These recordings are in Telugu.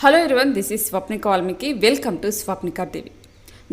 Hello everyone this is Swapnika Valmiki welcome to Swapnika TV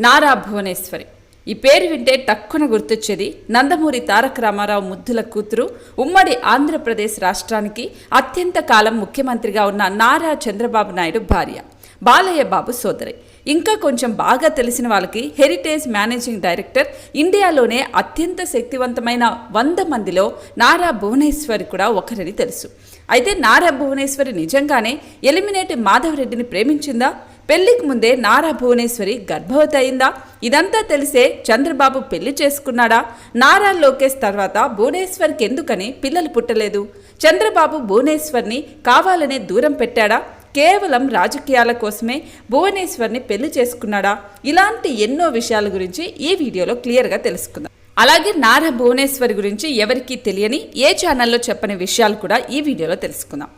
Nara Bhuvaneshwari. ఈ పేరు వింటే టక్కున గుర్తొచ్చేది నందమూరి తారక రామారావు ముద్దుల కూతురు ఉమ్మడి ఆంధ్రప్రదేశ్ రాష్ట్రానికి అత్యంత కాలం ముఖ్యమంత్రిగా ఉన్న నారా చంద్రబాబు నాయుడు భార్య బాలయ్య బాబు సోదరి. ఇంకా కొంచెం బాగా తెలిసిన వాళ్ళకి హెరిటేజ్ మేనేజింగ్ డైరెక్టర్ ఇండియాలోనే అత్యంత శక్తివంతమైన వంద మందిలో నారా భువనేశ్వరి కూడా ఒకరని తెలుసు. అయితే నారా భువనేశ్వరి నిజంగానే ఎలిమినేటి మాధవరెడ్డిని ప్రేమించిందా? పెళ్ళికి ముందే నారా భువనేశ్వరి గర్భవతి అయిందా? ఇదంతా తెలిసే చంద్రబాబు పెళ్ళి చేసుకున్నాడా? నారా లోకేష్ తర్వాత భువనేశ్వర్కి ఎందుకని పిల్లలు పుట్టలేదు? చంద్రబాబు భువనేశ్వర్ని కావాలనే దూరం పెట్టాడా? కేవలం రాజకీయాల కోసమే భువనేశ్వర్ని పెళ్ళి చేసుకున్నాడా? ఇలాంటి ఎన్నో విషయాల గురించి ఈ వీడియోలో క్లియర్గా తెలుసుకుందాం. అలాగే నారా భువనేశ్వరి గురించి ఎవరికీ తెలియని ఏ ఛానల్లో చెప్పని విషయాలు కూడా ఈ వీడియోలో తెలుసుకుందాం.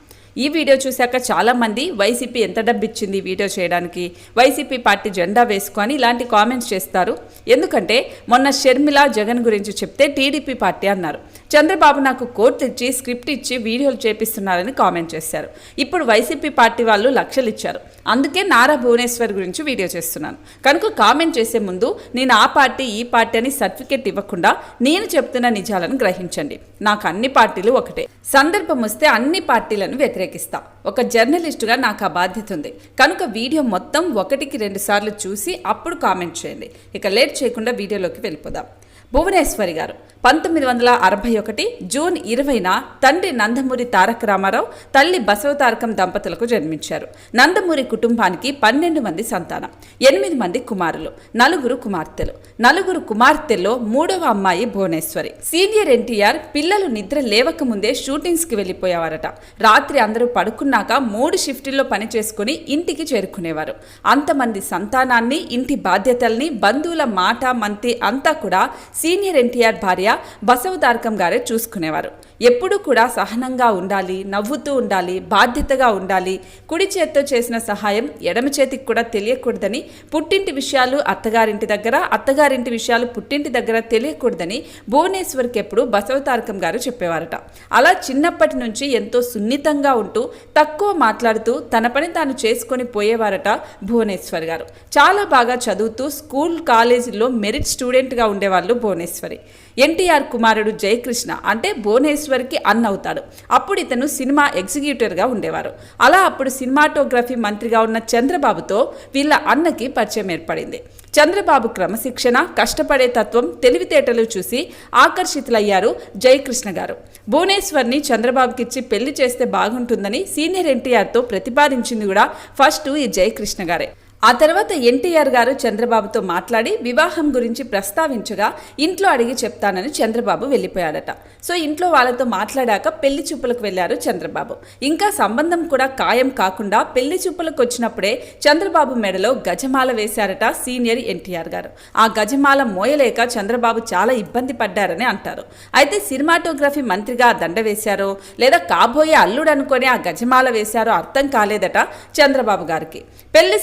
ఈ వీడియో చూశాక చాలామంది వైసీపీ ఎంత డబ్బు ఇచ్చింది వీడియో చేయడానికి? వైసీపీ పార్టీ జెండా వేసుకొని ఇలాంటి కామెంట్స్ చేస్తారు. ఎందుకంటే మొన్న షర్మిల జగన్ గురించి చెప్తే టీడీపీ పార్టీ అన్నారు. చంద్రబాబు నాకు కోర్టు ఇచ్చి స్క్రిప్ట్ ఇచ్చి వీడియోలు చేపిస్తున్నారని కామెంట్ చేశారు. ఇప్పుడు వైసీపీ పార్టీ వాళ్ళు లక్షలు ఇచ్చారు. అందుకే నారా భువనేశ్వర్ గురించి వీడియో చేస్తున్నాను. కనుక కామెంట్ చేసే ముందు నేను ఆ పార్టీ ఈ పార్టీ అని సర్టిఫికేట్ ఇవ్వకుండా నేను చెప్తున్న నిజాలను గ్రహించండి. నాకు అన్ని పార్టీలు ఒకటే. సందర్భం వస్తే అన్ని పార్టీలను వ్యతిరేకిస్తా. ఒక జర్నలిస్టుగా నాకు ఆ బాధ్యత ఉంది. కనుక వీడియో మొత్తం ఒకటికి రెండు సార్లు చూసి అప్పుడు కామెంట్ చేయండి. ఇక లేట్ చేయకుండా వీడియోలోకి వెళ్ళిపోదాం. భువనేశ్వరి గారు. పంతొమ్మిది వందల అరవై ఒకటి జూన్ ఇరవైన తండ్రి నందమూరి తారక రామారావు తల్లి బసవతారకం దంపతులకు జన్మించారు. నందమూరి కుటుంబానికి పన్నెండు మంది సంతానం ఎనిమిది మంది కుమారులు నలుగురు కుమార్తెలు. నలుగురు కుమార్తెల్లో మూడవ అమ్మాయి భువనేశ్వరి. సీనియర్ ఎన్టీఆర్ పిల్లలు నిద్ర లేవక ముందే షూటింగ్స్కి వెళ్ళిపోయేవారట. రాత్రి అందరూ పడుకున్నాక మూడు షిఫ్టుల్లో పని చేసుకుని ఇంటికి చేరుకునేవారు. అంతమంది సంతానాన్ని ఇంటి బాధ్యతల్ని బంధువుల మాట మంతి అంతా కూడా సీనియర్ ఎన్టీఆర్ భార్య బసవతారకం గారే చూసుకునేవారు. ఎప్పుడూ కూడా సహనంగా ఉండాలి నవ్వుతూ ఉండాలి బాధ్యతగా ఉండాలి కుడి చేత్తో చేసిన సహాయం ఎడమ చేతికి కూడా తెలియకూడదని పుట్టింటి విషయాలు అత్తగారింటి దగ్గర అత్తగారింటి విషయాలు పుట్టింటి దగ్గర తెలియకూడదని భువనేశ్వర్కి ఎప్పుడు బసవతారకం గారు చెప్పేవారట. అలా చిన్నప్పటి నుంచి ఎంతో సున్నితంగా ఉంటూ తక్కువ మాట్లాడుతూ తన పని తాను చేసుకొని పోయేవారట భువనేశ్వర్ గారు. చాలా బాగా చదువుతూ స్కూల్ కాలేజీల్లో మెరిట్ స్టూడెంట్గా ఉండేవాళ్ళు భువనేశ్వరి. ఎన్టీఆర్ కుమారుడు జయకృష్ణ అంటే భువనేశ్వర్కి అన్న అవుతాడు. అప్పుడు ఇతను సినిమా ఎగ్జిక్యూటివ్గా ఉండేవారు. అలా అప్పుడు సినిమాటోగ్రఫీ మంత్రిగా ఉన్న చంద్రబాబుతో వీళ్ళ అన్నకి పరిచయం ఏర్పడింది. చంద్రబాబు క్రమశిక్షణ కష్టపడే తత్వం తెలివితేటలు చూసి ఆకర్షితులయ్యారు జయకృష్ణ గారు. భువనేశ్వర్ని చంద్రబాబుకిచ్చి పెళ్ళి చేస్తే బాగుంటుందని సీనియర్ ఎన్టీఆర్తో ప్రతిపాదించింది కూడా ఫస్ట్ ఈ జయకృష్ణ గారే. ఆ తర్వాత ఎన్టీఆర్ గారు చంద్రబాబుతో మాట్లాడి వివాహం గురించి ప్రస్తావించగా ఇంట్లో అడిగి చెప్తానని చంద్రబాబు వెళ్ళిపోయాడట. సో ఇంట్లో వాళ్ళతో మాట్లాడాక పెళ్ళి చూపులకు వెళ్ళారు చంద్రబాబు. ఇంకా సంబంధం కూడా ఖాయం కాకుండా పెళ్ళి చూపులకు వచ్చినప్పుడే చంద్రబాబు మెడలో గజమాల వేశారట సీనియర్ ఎన్టీఆర్ గారు. ఆ గజమాల మోయలేక చంద్రబాబు చాలా ఇబ్బంది పడ్డారని అంటారు. అయితే సినిమాటోగ్రఫీ మంత్రిగా దండ వేశారో లేదా కాబోయే అల్లుడు అనుకొని ఆ గజమాల వేశారో అర్థం కాలేదట చంద్రబాబు గారికి. పెళ్ళి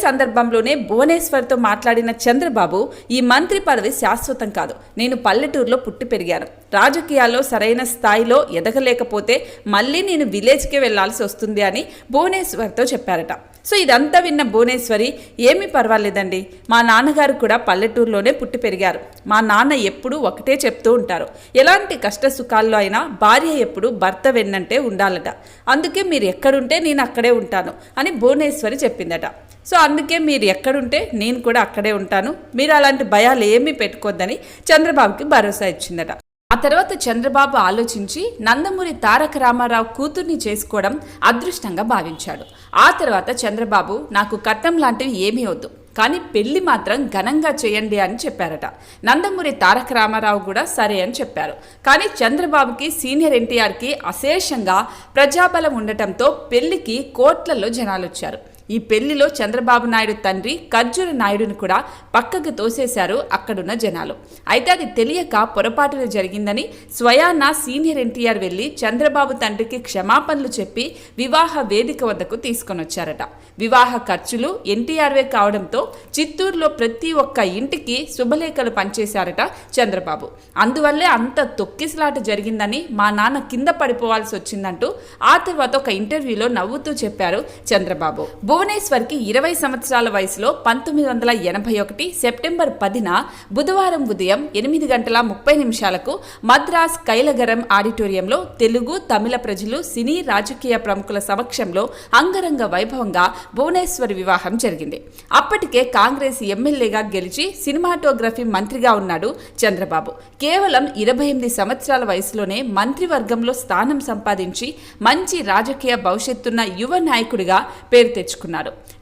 ప్రోగ్రాంలోనే భువనేశ్వర్తో మాట్లాడిన చంద్రబాబు ఈ మంత్రి పదవి శాశ్వతం కాదు. నేను పల్లెటూరులో పుట్టి పెరిగాను. రాజకీయాల్లో సరైన స్థాయిలో ఎదగలేకపోతే మళ్ళీ నేను విలేజ్కే వెళ్ళాల్సి వస్తుంది అని భువనేశ్వర్తో చెప్పారట. సో ఇదంతా విన్న భువనేశ్వరి ఏమీ పర్వాలేదండి. మా నాన్నగారు కూడా పల్లెటూరులోనే పుట్టి పెరిగారు. మా నాన్న ఎప్పుడూ ఒకటే చెప్తూ ఉంటారు. ఎలాంటి కష్ట సుఖాల్లో అయినా భార్య ఎప్పుడు భర్త వెన్నంటే ఉండాలట. అందుకే మీరు ఎక్కడుంటే నేను అక్కడే ఉంటాను అని భువనేశ్వరి చెప్పిందట. సో అందుకే మీరు ఎక్కడుంటే నేను కూడా అక్కడే ఉంటాను. మీరు అలాంటి భయాలు ఏమీ పెట్టుకోద్దని చంద్రబాబుకి భరోసా ఇచ్చిందట. ఆ తర్వాత చంద్రబాబు ఆలోచించి నందమూరి తారక రామారావు కూతుర్ని చేసుకోవడం అదృష్టంగా భావించాడు. ఆ తర్వాత చంద్రబాబు నాకు కట్నం లాంటివి ఏమీ వద్దు కానీ పెళ్ళి మాత్రం ఘనంగా చేయండి అని చెప్పారట. నందమూరి తారక రామారావు కూడా సరే అని చెప్పారు. కానీ చంద్రబాబుకి సీనియర్ ఎన్టీఆర్కి అశేషంగా ప్రజాబలం ఉండటంతో పెళ్ళికి కోట్లలో జనాలు వచ్చారు ఈ పెళ్ళిలో చంద్రబాబు నాయుడు తండ్రి ఖర్జూర నాయుడును కూడా పక్కకు తోసేశారు అక్కడున్న జనాలు. అయితే అది తెలియక పొరపాటున జరిగిందని స్వయాన సీనియర్ ఎన్టీఆర్ వెళ్ళి చంద్రబాబు తండ్రికి క్షమాపణలు చెప్పి వివాహ వేదిక వద్దకు తీసుకొని వచ్చారట వివాహ ఖర్చులు ఎన్టీఆర్వే కావడంతో చిత్తూరులో ప్రతి ఒక్క ఇంటికి శుభలేఖలు పంచేశారట చంద్రబాబు. అందువల్లే అంత తొక్కిసలాట జరిగిందని మా నాన్న కింద పడిపోవాల్సి వచ్చిందంటూ ఆ తర్వాత ఒక ఇంటర్వ్యూలో నవ్వుతూ చెప్పారు చంద్రబాబు. భువనేశ్వర్కి ఇరవై సంవత్సరాల వయసులో పంతొమ్మిది వందల ఎనభై ఒకటి సెప్టెంబర్ పదిన బుధవారం ఉదయం ఎనిమిది గంటల ముప్పై నిమిషాలకు మద్రాస్ కైలగరం ఆడిటోరియంలో తెలుగు తమిళ ప్రజలు సినీ రాజకీయ ప్రముఖుల సమక్షంలో అంగరంగ వైభవంగా భువనేశ్వర్ వివాహం జరిగింది. అప్పటికే కాంగ్రెస్ ఎమ్మెల్యేగా గెలిచి సినిమాటోగ్రఫీ మంత్రిగా ఉన్నాడు చంద్రబాబు. కేవలం ఇరవై ఎనిమిది సంవత్సరాల వయసులోనే మంత్రివర్గంలో స్థానం సంపాదించి మంచి రాజకీయ భవిష్యత్తున్న యువ నాయకుడిగా పేరు తెచ్చుకున్నారు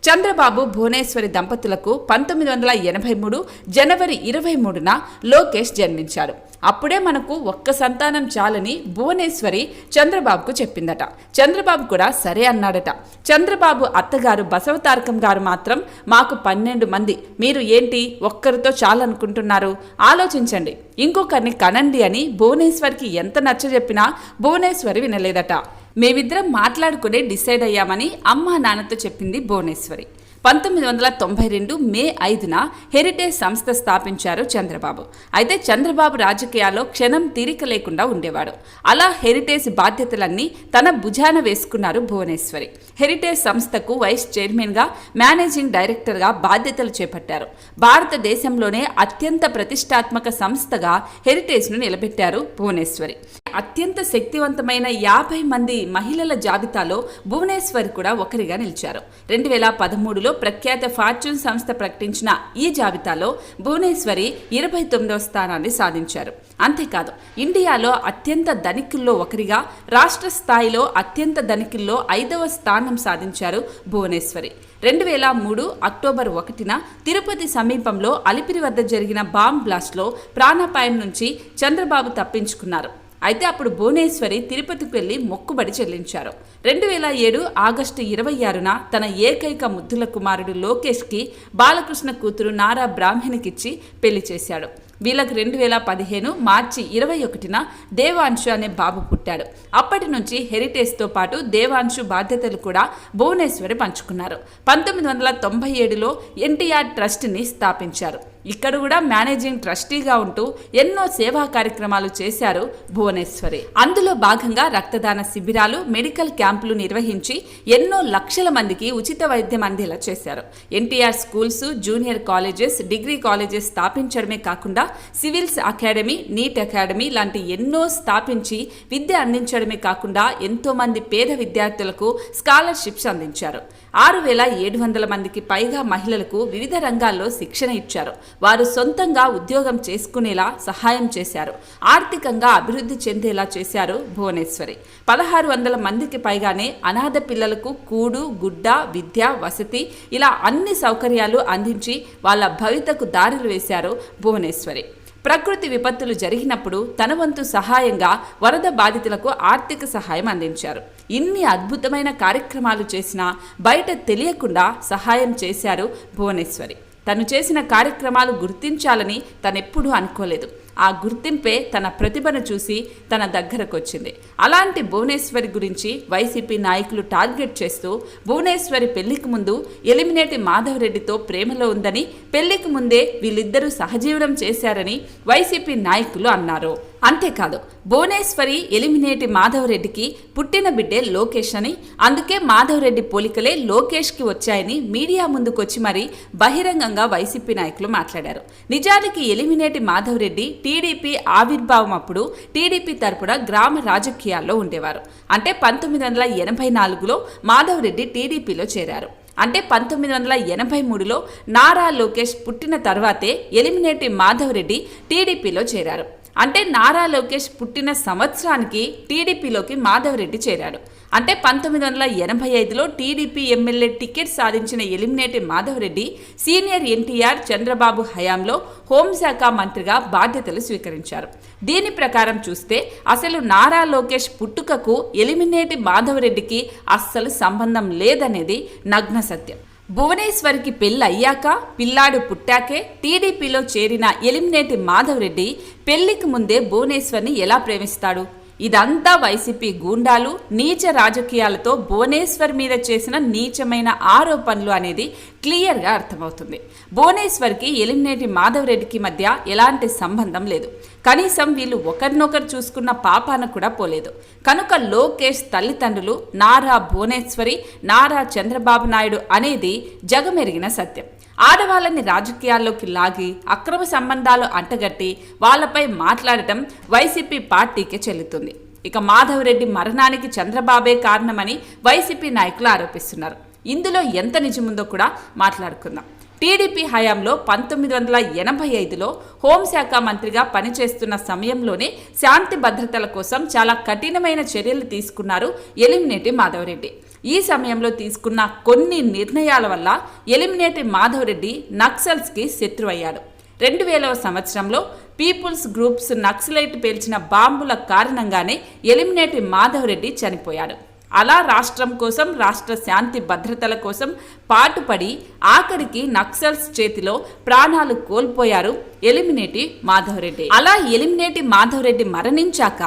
చంద్రబాబు భువనేశ్వరి దంపతులకు పంతొమ్మిది వందల ఎనభై మూడు జనవరి ఇరవై మూడున లోకేష్ జన్మించాడు. అప్పుడే మనకు ఒక్క సంతానం చాలని భువనేశ్వరి చంద్రబాబుకు చెప్పిందట. చంద్రబాబు కూడా సరే అన్నాడట. చంద్రబాబు అత్తగారు బసవతారకం గారు మాత్రం మాకు పన్నెండు మంది. మీరు ఏంటి ఒక్కరితో చాలనుకుంటున్నారు? ఆలోచించండి. ఇంకొకరిని కనండి అని భువనేశ్వరికి ఎంత నచ్చజెప్పినా భువనేశ్వరి వినలేదట. మేమిద్దరం మాట్లాడుకునే డిసైడ్ అయ్యామని అమ్మా నాన్నతో చెప్పింది భువనేశ్వరి. పంతొమ్మిది వందల తొంభై రెండు మే ఐదున హెరిటేజ్ సంస్థ స్థాపించారు చంద్రబాబు. అయితే చంద్రబాబు రాజకీయాల్లో క్షణం తీరిక లేకుండా ఉండేవాడు. అలా హెరిటేజ్ బాధ్యతలన్నీ తన భుజాన వేసుకున్నారు భువనేశ్వరి. హెరిటేజ్ సంస్థకు వైస్ చైర్మన్గా మేనేజింగ్ డైరెక్టర్గా బాధ్యతలు చేపట్టారు. భారతదేశంలోనే అత్యంత ప్రతిష్టాత్మక సంస్థగా హెరిటేజ్ను నిలబెట్టారు భువనేశ్వరి. అత్యంత శక్తివంతమైన యాభై మంది మహిళల జాబితాలో భువనేశ్వరి కూడా ఒకరిగా నిలిచారు. రెండు వేల పదమూడులో ప్రఖ్యాత ఫార్చ్యూన్ సంస్థ ప్రకటించిన ఈ జాబితాలో భువనేశ్వరి ఇరవై తొమ్మిదవ స్థానాన్ని సాధించారు. అంతేకాదు ఇండియాలో అత్యంత ధనికుల్లో ఒకరిగా రాష్ట్ర స్థాయిలో అత్యంత ధనికుల్లో ఐదవ స్థానం సాధించారు భువనేశ్వరి. రెండు వేల మూడు అక్టోబర్ ఒకటిన తిరుపతి సమీపంలో అలిపిరి వద్ద జరిగిన బాంబ్ బ్లాస్ట్లో ప్రాణాపాయం నుంచి చంద్రబాబు తప్పించుకున్నారు. అయితే అప్పుడు భువనేశ్వరి తిరుపతికి వెళ్ళి మొక్కుబడి చెల్లించారు. రెండు వేల ఏడు ఆగస్టు ఇరవై ఆరున తన ఏకైక ముద్దుల కుమారుడు లోకేష్కి బాలకృష్ణ కూతురు నారా బ్రాహ్మణికిచ్చి పెళ్ళి చేశాడు. వీళ్ళకి రెండు వేల పదిహేను మార్చి ఇరవై ఒకటిన దేవాంశు అనే బాబు పుట్టాడు. అప్పటి నుంచి హెరిటేజ్తో పాటు దేవాంశు బాధ్యతలు కూడా భువనేశ్వరి పంచుకున్నారు. పంతొమ్మిది వందల తొంభై ఏడులో ఎన్టీఆర్ ట్రస్ట్ని స్థాపించారు. ఇక్కడ కూడా మేనేజింగ్ ట్రస్టీగా ఉంటూ ఎన్నో సేవా కార్యక్రమాలు చేశారు భువనేశ్వరి. అందులో భాగంగా రక్తదాన శిబిరాలు మెడికల్ క్యాంపులు నిర్వహించి ఎన్నో లక్షల మందికి ఉచిత వైద్యం అందేలా చేశారు. NTR schools junior colleges degree colleges స్థాపించడమే కాకుండా సివిల్స్ అకాడమీ నీట్ అకాడమీ లాంటి ఎన్నో స్థాపించి విద్య అందించడమే కాకుండా ఎంతో మంది పేద విద్యార్థులకు స్కాలర్షిప్స్ అందించారు. ఆరు వేల ఏడు వందల మందికి పైగా మహిళలకు వివిధ రంగాల్లో శిక్షణ ఇచ్చారు. వారు సొంతంగా ఉద్యోగం చేసుకునేలా సహాయం చేశారు. ఆర్థికంగా అభివృద్ధి చెందేలా చేశారు భువనేశ్వరి. పదహారు వందల మందికి పైగానే అనాథ పిల్లలకు కూడు గుడ్డ విద్య వసతి ఇలా అన్ని సౌకర్యాలు అందించి వాళ్ళ భవితకు దారులు వేశారు భువనేశ్వరి. ప్రకృతి విపత్తులు జరిగినప్పుడు తన వంతు సహాయంగా వరద బాధితులకు ఆర్థిక సహాయం అందించారు. ఇన్ని అద్భుతమైన కార్యక్రమాలు చేసినా బయట తెలియకుండా సహాయం చేశారు భువనేశ్వరి. తను చేసిన కార్యక్రమాలు గుర్తించాలని తనెప్పుడూ అనుకోలేదు. ఆ గుర్తింపే తన ప్రతిభను చూసి తన దగ్గరకొచ్చింది. అలాంటి భువనేశ్వరి గురించి వైసీపీ నాయకులు టార్గెట్ చేస్తూ భువనేశ్వరి పెళ్ళికి ముందు ఎలిమినేటి మాధవరెడ్డితో ప్రేమలో ఉందని పెళ్ళికి ముందే వీళ్ళిద్దరూ సహజీవనం చేశారని వైసీపీ నాయకులు అన్నారు. అంతేకాదు భువనేశ్వరి ఎలిమినేటి మాధవరెడ్డికి పుట్టిన బిడ్డే లోకేష్ అని అందుకే మాధవరెడ్డి పోలికలే లోకేష్కి వచ్చాయని మీడియా ముందుకొచ్చి మరీ బహిరంగంగా వైసీపీ నాయకులు మాట్లాడారు. నిజానికి ఎలిమినేటి మాధవరెడ్డి టీడీపీ ఆవిర్భావం అప్పుడు టీడీపీ తరపున గ్రామ రాజకీయాల్లో ఉండేవారు. అంటే పంతొమ్మిది వందల ఎనభై నాలుగులో మాధవరెడ్డి టీడీపీలో చేరారు. అంటే పంతొమ్మిది వందల ఎనభై మూడులో నారా లోకేష్ పుట్టిన తర్వాతే ఎలిమినేటి మాధవరెడ్డి టీడీపీలో చేరారు. అంటే నారా లోకేష్ పుట్టిన సంవత్సరానికి టీడీపీలోకి మాధవరెడ్డి చేరాడు. అంటే పంతొమ్మిది వందల ఎనభై ఐదులో టీడీపీ ఎమ్మెల్యే టికెట్ సాధించిన ఎలిమినేటి మాధవరెడ్డి సీనియర్ ఎన్టీఆర్ చంద్రబాబు హయాంలో హోంశాఖ మంత్రిగా బాధ్యతలు స్వీకరించారు. దీని ప్రకారం చూస్తే అసలు నారా లోకేష్ పుట్టుకకు ఎలిమినేటి మాధవరెడ్డికి అస్సలు సంబంధం లేదనేది నగ్న సత్యం. భువనేశ్వర్కి పెళ్ళి అయ్యాక పిల్లాడు పుట్టాకే టీడీపీలో చేరిన ఎలిమినేటి మాధవరెడ్డి పెళ్ళికి ముందే భువనేశ్వర్ని ఎలా ప్రేమిస్తాడు? ఇదంతా వైసీపీ గూండాలు నీచ రాజకీయాలతో భువనేశ్వర్ మీద చేసిన నీచమైన ఆరోపణలు అనేది క్లియర్గా అర్థమవుతుంది. భువనేశ్వర్కి ఎలిమినేటి మాధవ్ రెడ్డికి మధ్య ఎలాంటి సంబంధం లేదు. కనీసం వీళ్ళు ఒకరినొకరు చూసుకున్న పాపాన కూడా పోలేదు. కనుక లోకేష్ తల్లిదండ్రులు నారా భువనేశ్వరి నారా చంద్రబాబు నాయుడు అనేది జగమెరిగిన సత్యం. ఆడవాళ్ళని రాజకీయాల్లోకి లాగి అక్రమ సంబంధాలు అంటగట్టి వాళ్ళపై మాట్లాడటం వైసీపీ పార్టీకి చెల్లుతుంది. ఇక మాధవరెడ్డి మరణానికి చంద్రబాబే కారణమని వైసీపీ నాయకులు ఆరోపిస్తున్నారు. ఇందులో ఎంత నిజముందో కూడా మాట్లాడుకుందాం. టీడీపీ హయాంలో పంతొమ్మిది వందల ఎనభై ఐదులో హోంశాఖ మంత్రిగా పనిచేస్తున్న సమయంలోనే శాంతి భద్రతల కోసం చాలా కఠినమైన చర్యలు తీసుకున్నారు ఎలిమినేటి మాధవరెడ్డి. ఈ సమయంలో తీసుకున్న కొన్ని నిర్ణయాల వల్ల ఎలిమినేటరీ మాధవరెడ్డి నక్సల్స్కి శత్రువయ్యాడు. రెండు వేలవ సంవత్సరంలో పీపుల్స్ గ్రూప్స్ నక్సలైట్ పేల్చిన బాంబుల కారణంగానే ఎలిమినేటరీ మాధవరెడ్డి చనిపోయాడు. అలా రాష్ట్రం కోసం రాష్ట్ర శాంతి భద్రతల కోసం పాటుపడి ఆఖరికి నక్సల్స్ చేతిలో ప్రాణాలు కోల్పోయారు ఎలిమినేటి మాధవరెడ్డి. అలా ఎలిమినేటి మాధవరెడ్డి మరణించాక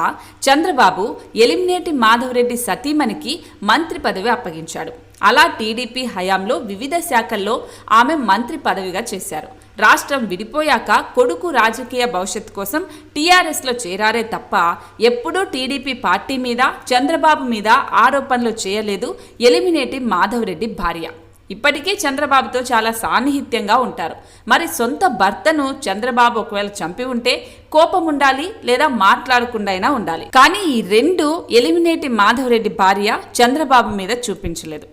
చంద్రబాబు ఎలిమినేటి మాధవరెడ్డి సతీమణికి మంత్రి పదవి అప్పగించాడు. అలా టీడీపీ హయాంలో వివిధ శాఖల్లో ఆమె మంత్రి పదవిగా చేశారు. రాష్ట్రం విడిపోయాక కొడుకు రాజకీయ భవిష్యత్ కోసం టీఆర్ఎస్లో చేరారే తప్ప ఎప్పుడూ టీడీపీ పార్టీ మీద చంద్రబాబు మీద ఆరోపణలు చేయలేదు ఎలిమినేటి మాధవరెడ్డి భార్య. ఇప్పటికీ చంద్రబాబుతో చాలా సాన్నిహిత్యంగా ఉంటారు. మరి సొంత భర్తను చంద్రబాబు ఒకవేళ చంపి ఉంటే కోపం ఉండాలి లేదా మాట్లాడకుండా అయినా ఉండాలి. కానీ ఈ రెండు ఎలిమినేటి మాధవరెడ్డి భార్య చంద్రబాబు మీద చూపించలేదు.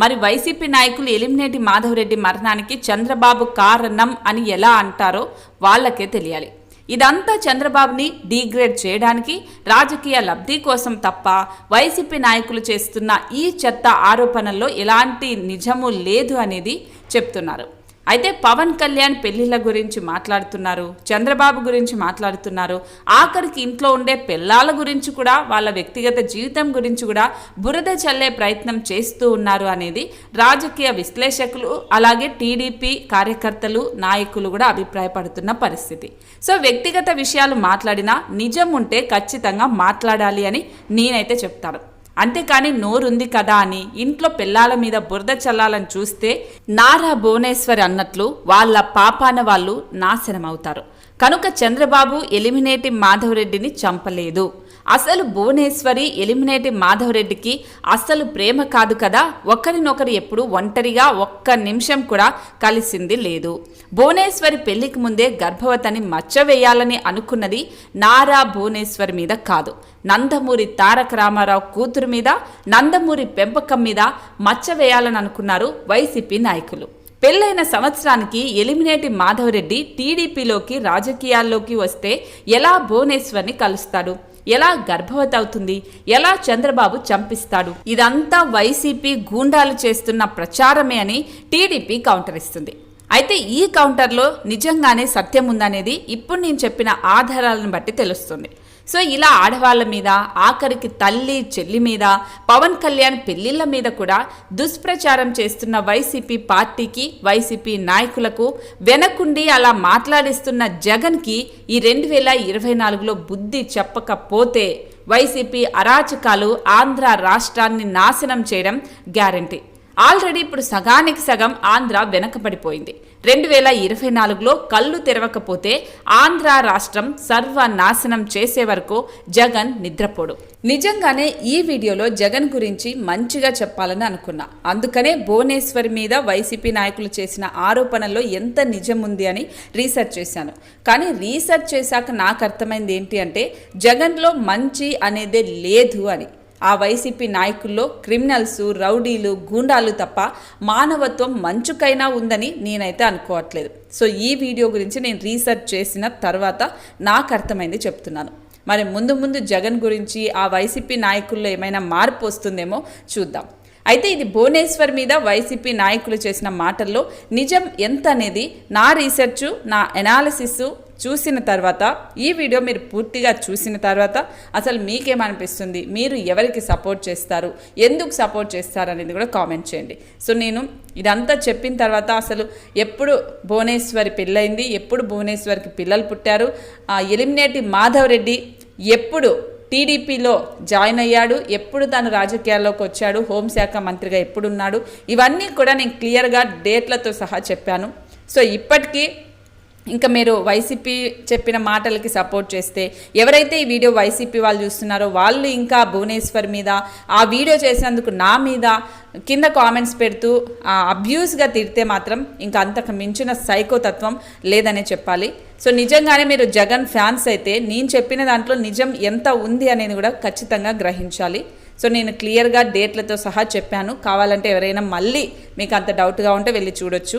మరి వైసీపీ నాయకులు ఎలిమినేటి మాధవరెడ్డి మరణానికి చంద్రబాబు కారణం అని ఎలా అంటారో వాళ్ళకే తెలియాలి. ఇదంతా చంద్రబాబుని డీగ్రేడ్ చేయడానికి రాజకీయ లబ్ధి కోసం తప్ప వైసీపీ నాయకులు చేస్తున్న ఈ చెత్త ఆరోపణల్లో ఎలాంటి నిజము లేదు అనేది చెప్తున్నారు. అయితే పవన్ కళ్యాణ్ పెళ్ళిళ్ళ గురించి మాట్లాడుతున్నారు చంద్రబాబు గురించి మాట్లాడుతున్నారు. ఆఖరికి ఇంట్లో ఉండే పిల్లాల గురించి కూడా వాళ్ళ వ్యక్తిగత జీవితం గురించి కూడా బురద చల్లే ప్రయత్నం చేస్తూ ఉన్నారు అనేది రాజకీయ విశ్లేషకులు అలాగే టీడీపీ కార్యకర్తలు నాయకులు కూడా అభిప్రాయపడుతున్న పరిస్థితి. సో వ్యక్తిగత విషయాలు మాట్లాడినా నిజం ఉంటే ఖచ్చితంగా మాట్లాడాలి అని నేనైతే చెప్తాను. అంతేకాని నోరుంది కదా అని ఇంట్లో పిల్లాల మీద బురద చల్లాలని చూస్తే నారా భువనేశ్వరి అన్నట్లు వాళ్ళ పాపాన వాళ్ళు నాశనం అవుతారు కనుక చంద్రబాబు ఎలిమినేటి మాధవరెడ్డిని చంపలేదు. అసలు భువనేశ్వరి ఎలిమినేటి మాధవరెడ్డికి అసలు ప్రేమ కాదు కదా? ఒకరినొకరు ఎప్పుడు ఒంటరిగా ఒక్క నిమిషం కూడా కలిసింది లేదు. భువనేశ్వరి పెళ్ళికి ముందే గర్భవతిని మచ్చవేయాలని అనుకున్నది నారా భువనేశ్వరి మీద కాదు. నందమూరి తారక రామారావు కూతురు మీద నందమూరి పెంపకం మీద మచ్చ వేయాలని అనుకున్నారు వైసీపీ నాయకులు. పెళ్ళైన సంవత్సరానికి ఎలిమినేటి మాధవరెడ్డి టీడీపీలోకి రాజకీయాల్లోకి వస్తే ఎలా భువనేశ్వర్ని కలుస్తాడు? ఎలా గర్భవతి అవుతుంది ఎలా చంద్రబాబు చంపిస్తాడు? ఇదంతా వైసీపీ గూండాలు చేస్తున్న ప్రచారమే అని టీడీపీ కౌంటర్ ఇస్తుంది. అయితే ఈ కౌంటర్లో నిజంగానే సత్యం ఉందనేది ఇప్పుడు నేను చెప్పిన ఆధారాలను బట్టి తెలుస్తుంది. సో ఇలా ఆడవాళ్ళ మీద ఆఖరికి తల్లి చెల్లి మీద పవన్ కళ్యాణ్ పెళ్ళిళ్ళ మీద కూడా దుష్ప్రచారం చేస్తున్న వైసీపీ పార్టీకి వైసీపీ నాయకులకు వెనకుండి అలా మాట్లాడిస్తున్న జగన్కి ఈ రెండు వేల ఇరవై నాలుగులో బుద్ధి చెప్పకపోతే వైసీపీ అరాచకాలు ఆంధ్ర రాష్ట్రాన్ని నాశనం చేయడం గ్యారంటీ. ఆల్రెడీ ఇప్పుడు సగానికి సగం ఆంధ్ర వెనకబడిపోయింది. రెండు వేల ఇరవై నాలుగులో కళ్ళు తెరవకపోతే ఆంధ్ర రాష్ట్రం సర్వనాశనం చేసే వరకు జగన్ నిద్రపోడు. నిజంగానే ఈ వీడియోలో జగన్ గురించి మంచిగా చెప్పాలని అనుకున్నా. అందుకనే భువనేశ్వర్ మీద వైసీపీ నాయకులు చేసిన ఆరోపణల్లో ఎంత నిజం ఉంది అని రీసెర్చ్ చేశాను. కానీ రీసెర్చ్ చేశాక నాకు అర్థమైంది ఏంటి అంటే జగన్లో మంచి అనేదే లేదు అని. ఆ వైసీపీ నాయకుల్లో క్రిమినల్స్ రౌడీలు గూండాలు తప్ప మానవత్వం మంచుకైనా ఉందని నేనైతే అనుకోవట్లేదు. సో ఈ వీడియో గురించి నేను రీసెర్చ్ చేసిన తర్వాత నాకు అర్థమైంది చెప్తున్నాను. మరి ముందు ముందు జగన్ గురించి ఆ వైసీపీ నాయకుల్లో ఏమైనా మార్పు వస్తుందేమో చూద్దాం. అయితే ఇది భువనేశ్వర్ మీద వైసీపీ నాయకులు చేసిన మాటల్లో నిజం ఎంత అనేది నా రీసెర్చ్ నా ఎనాలిసిస్ చూసిన తర్వాత ఈ వీడియో మీరు పూర్తిగా చూసిన తర్వాత అసలు మీకేమనిపిస్తుంది? మీరు ఎవరికి సపోర్ట్ చేస్తారు? ఎందుకు సపోర్ట్ చేస్తారు అనేది కూడా కామెంట్ చేయండి. సో నేను ఇదంతా చెప్పిన తర్వాత అసలు ఎప్పుడు భువనేశ్వరి పెళ్ళైంది ఎప్పుడు భువనేశ్వరికి పిల్లలు పుట్టారు ఆ ఎలిమినేటి మాధవ్ రెడ్డి ఎప్పుడు టీడీపీలో జాయిన్ అయ్యాడు ఎప్పుడు తను రాజకీయాల్లోకి వచ్చాడు హోంశాఖ మంత్రిగా ఎప్పుడున్నాడు ఇవన్నీ కూడా నేను క్లియర్గా డేట్లతో సహా చెప్పాను. సో ఇప్పటికీ ఇంకా మీరు వైసీపీ చెప్పిన మాటలకి సపోర్ట్ చేస్తే ఎవరైతే ఈ వీడియో వైసీపీ వాళ్ళు చూస్తున్నారో వాళ్ళు ఇంకా భువనేశ్వర్ మీద ఆ వీడియో చేసినందుకు నా మీద కింద కామెంట్స్ పెడుతూ అబ్యూస్గా తిడితే మాత్రం ఇంకా అంతకు మించిన సైకోతత్వం లేదనే చెప్పాలి. సో నిజంగానే మీరు జగన్ ఫ్యాన్స్ అయితే నేను చెప్పిన దాంట్లో నిజం ఎంత ఉంది అనేది కూడా ఖచ్చితంగా గ్రహించాలి. సో నేను క్లియర్గా డేట్లతో సహా చెప్పాను. కావాలంటే ఎవరైనా మళ్ళీ మీకు అంత డౌట్గా ఉంటే వెళ్ళి చూడొచ్చు.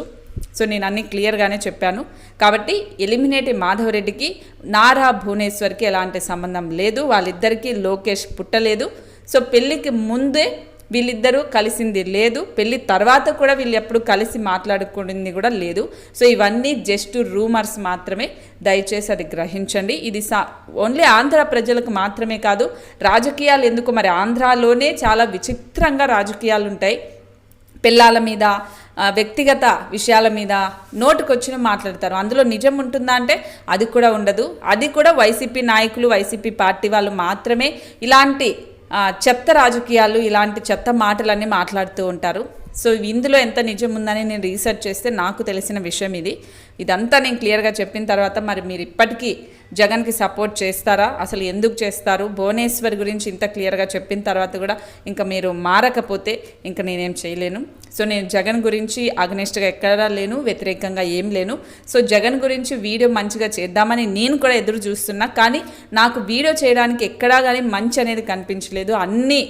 సో నేను అన్ని క్లియర్గానే చెప్పాను. కాబట్టి ఎలిమినేటి మాధవరెడ్డికి నారా భువనేశ్వర్కి ఎలాంటి సంబంధం లేదు. వాళ్ళిద్దరికీ లోకేష్ పుట్టలేదు. సో పెళ్ళికి ముందే వీళ్ళిద్దరూ కలిసింది లేదు. పెళ్ళి తర్వాత కూడా వీళ్ళు ఎప్పుడు కలిసి మాట్లాడుకునేది కూడా లేదు. సో ఇవన్నీ జస్ట్ రూమర్స్ మాత్రమే. దయచేసి అది గ్రహించండి. ఇది సా ఓన్లీ ఆంధ్ర ప్రజలకు మాత్రమే కాదు రాజకీయాలు ఎందుకు? మరి ఆంధ్రాలోనే చాలా విచిత్రంగా రాజకీయాలు ఉంటాయి పిల్లల మీద వ్యక్తిగత విషయాల మీద నోటుకొచ్చిన మాట్లాడతారు. అందులో నిజం ఉంటుందా అంటే అది కూడా ఉండదు. అది కూడా వైసీపీ నాయకులు వైసీపీ పార్టీ వాళ్ళు మాత్రమే ఇలాంటి చెత్త రాజకీయాలు ఇలాంటి చెత్త మాటలన్నీ మాట్లాడుతూ ఉంటారు. సో ఇందులో ఎంత నిజం ఉందని నేను రీసెర్చ్ చేస్తే నాకు తెలిసిన విషయం ఇది. ఇదంతా నేను క్లియర్గా చెప్పిన తర్వాత మరి మీరు ఇప్పటికీ జగన్కి సపోర్ట్ చేస్తారా? అసలు ఎందుకు చేస్తారు? భువనేశ్వర్ గురించి ఇంత క్లియర్గా చెప్పిన తర్వాత కూడా ఇంకా మీరు మారకపోతే ఇంకా నేనేం చేయలేను. సో నేను జగన్ గురించి అగ్నెస్ట్గా ఎక్కడా లేను వ్యతిరేకంగా ఏం లేను. సో జగన్ గురించి వీడియో మంచిగా చేద్దామని నేను కూడా ఎదురు చూస్తున్నా. కానీ నాకు వీడియో చేయడానికి ఎక్కడా కానీ మంచి అనేది కనిపించలేదు. అన్నీ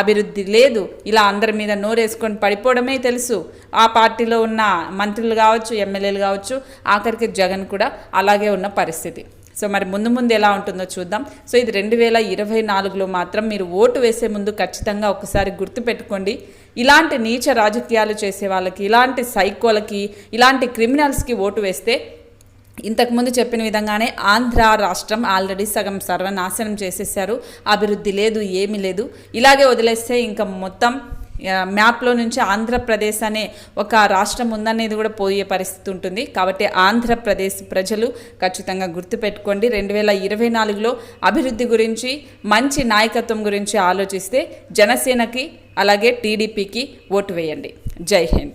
అభివృద్ధి లేదు. ఇలా అందరి మీద నోరేసుకొని పడిపోవడమే తెలుసు. ఆ పార్టీలో ఉన్న మంత్రులు కావచ్చు ఎమ్మెల్యేలు కావచ్చు ఆఖరికి జగన్ కూడా అలాగే ఉన్న పరిస్థితి. సో మరి ముందు ముందు ఎలా ఉంటుందో చూద్దాం. సో ఇది రెండు వేల ఇరవై నాలుగులో మాత్రం మీరు ఓటు వేసే ముందు ఖచ్చితంగా ఒకసారి గుర్తుపెట్టుకోండి. ఇలాంటి నీచ రాజకీయాలు చేసే వాళ్ళకి ఇలాంటి సైకోలకి ఇలాంటి క్రిమినల్స్కి ఓటు వేస్తే ఇంతకుముందు చెప్పిన విధంగానే ఆంధ్ర రాష్ట్రం ఆల్రెడీ సగం సర్వనాశనం చేసేసారు అభివృద్ధి లేదు ఏమీ లేదు. ఇలాగే వదిలేస్తే ఇంకా మొత్తం మ్యాప్లో నుంచి ఆంధ్రప్రదేశ్ అనే ఒక రాష్ట్రం ఉందనేది కూడా పోయే పరిస్థితి ఉంటుంది. కాబట్టి ఆంధ్రప్రదేశ్ ప్రజలు ఖచ్చితంగా గుర్తుపెట్టుకోండి. రెండు వేల ఇరవై నాలుగులో అభివృద్ధి గురించి మంచి నాయకత్వం గురించి ఆలోచిస్తే జనసేనకి అలాగే టీడీపీకి ఓటు వేయండి. జై హింద్.